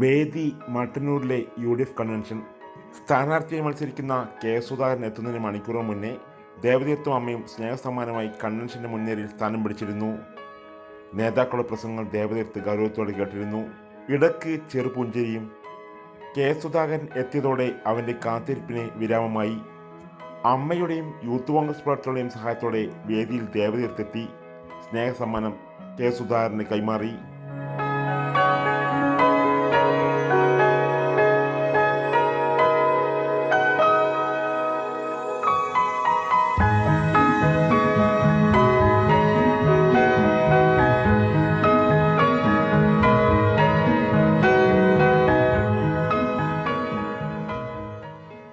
വേദി മട്ടന്നൂരിലെ U D F convention. സ്ഥാനാർത്ഥിയെ മത്സരിക്കുന്ന കെ സുധാകരൻ എത്തുന്നതിന് മണിക്കൂറുകൾ മുന്നേ ദേവതീർത്ഥം അമ്മയും സ്നേഹസമ്മാനമായി കൺവെൻഷന്റെ മുന്നേറിൽ സ്ഥാനം പിടിച്ചിരുന്നു. നേതാക്കളുടെ പ്രസംഗങ്ങൾ ദേവദത്ത് ഗൗരവത്തോടെ കേട്ടിരുന്നു. ഇടയ്ക്ക് ചെറുപുഞ്ചരിയും കെ സുധാകരൻ എത്തിയതോടെ അവന്റെ കാത്തിരിപ്പിന് വിരാമമായി. അമ്മയുടെയും യൂത്ത് കോൺഗ്രസ് പ്രവർത്തകരുടെയും സഹായത്തോടെ വേദിയിൽ ദേവതീർത്തെത്തി സ്നേഹസമ്മാനം കെ സുധാകരന് കൈമാറി.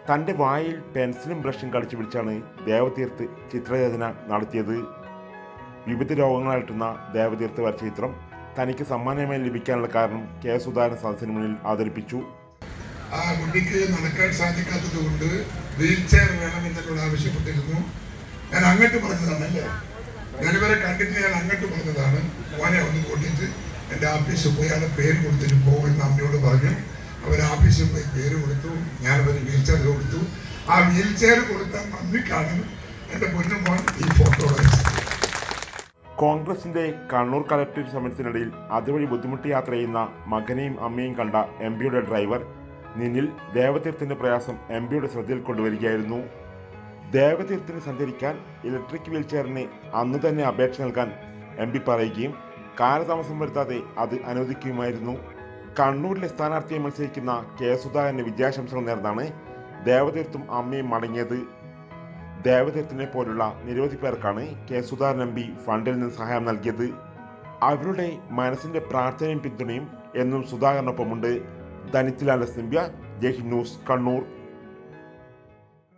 തന്റെ വായിൽ പെൻസിലും ബ്രഷും കളിച്ചു പിടിച്ചാണ് ദേവതീർത്ത് ചിത്രരചന നടത്തിയത്. വിവിധ രോഗങ്ങളായിട്ടുന്ന ദേവതീർത്ത് വരച്ച ചിത്രം തനിക്ക് സമ്മാനമായി ലഭിക്കാനുള്ള കാരണം കെ സുധാകരൻ സദസ്സിന് മുന്നിൽ അവതരിപ്പിച്ചു. ആ കുട്ടിക്ക് നടക്കാൻ സാധിക്കാത്തത് കൊണ്ട് വീൽ ചെയർ വേണമെന്നോട് ആവശ്യപ്പെട്ടിരുന്നു. ഞാൻ അങ്ങോട്ട് പറഞ്ഞതാണല്ലേ? ഞാനിവരെ കണ്ടിട്ട് ഞാൻ അങ്ങോട്ട് പറഞ്ഞതാണ്. മോനെ ഒന്ന് കൂട്ടിയിട്ട് എന്റെ ആഫീസിൽ പോയി അവിടെ പേര് കൊടുത്തിട്ട് പോകുമെന്ന് അമ്മയോട് പറഞ്ഞു. അവർ ആഫീസിൽ പോയി പേര് കൊടുത്തു. ഞാൻ ചെയർ കൊടുത്തു. ആ വീൽ ചെയർ കൊടുത്ത നന്ദിക്കാണ് എന്റെ പൊന്നുമോൻ ഈ ഫോട്ടോ അയച്ചത് കോൺഗ്രസിന്റെ കണ്ണൂർ കലക്ടറേറ്റ് സമരത്തിനിടയിൽ അതുവഴി ബുദ്ധിമുട്ട് യാത്ര ചെയ്യുന്ന മകനെയും അമ്മയും കണ്ട എം പിയുടെ ഡ്രൈവർ നിന്നിൽ ദേവതീർത്ഥത്തിന്റെ പ്രയാസം എം പിയുടെ ശ്രദ്ധയിൽ കൊണ്ടുവരികയായിരുന്നു. ദേവതീർത്ഥത്തിന് സഞ്ചരിക്കാൻ ഇലക്ട്രിക് വീൽചെയറിന് അന്ന് തന്നെ അപേക്ഷ നൽകാൻ എം പി പറയുകയും കാലതാമസം വരുത്താതെ അത് അനുവദിക്കുകയുമായിരുന്നു. കണ്ണൂരിലെ സ്ഥാനാർത്ഥിയെ മത്സരിക്കുന്ന കെ സുധാകരന് വിജയാശംസകൾ നേർന്നാണ് ദേവതീർത്ഥം അമ്മയും മടങ്ങിയത്. ദേവദത്തിനെ പോലുള്ള നിരവധി പേർക്കാണ് കെ സുധാകരൻ എം പി ഫണ്ടിൽ നിന്ന് സഹായം നൽകിയത്. അവരുടെ മനസ്സിന്റെ പ്രാർത്ഥനയും പിന്തുണയും എന്നും സുധാകരനൊപ്പമുണ്ട്. ധനിത്തിലാല സിംബ്യ ജയ് ന്യൂസ് കണ്ണൂർ.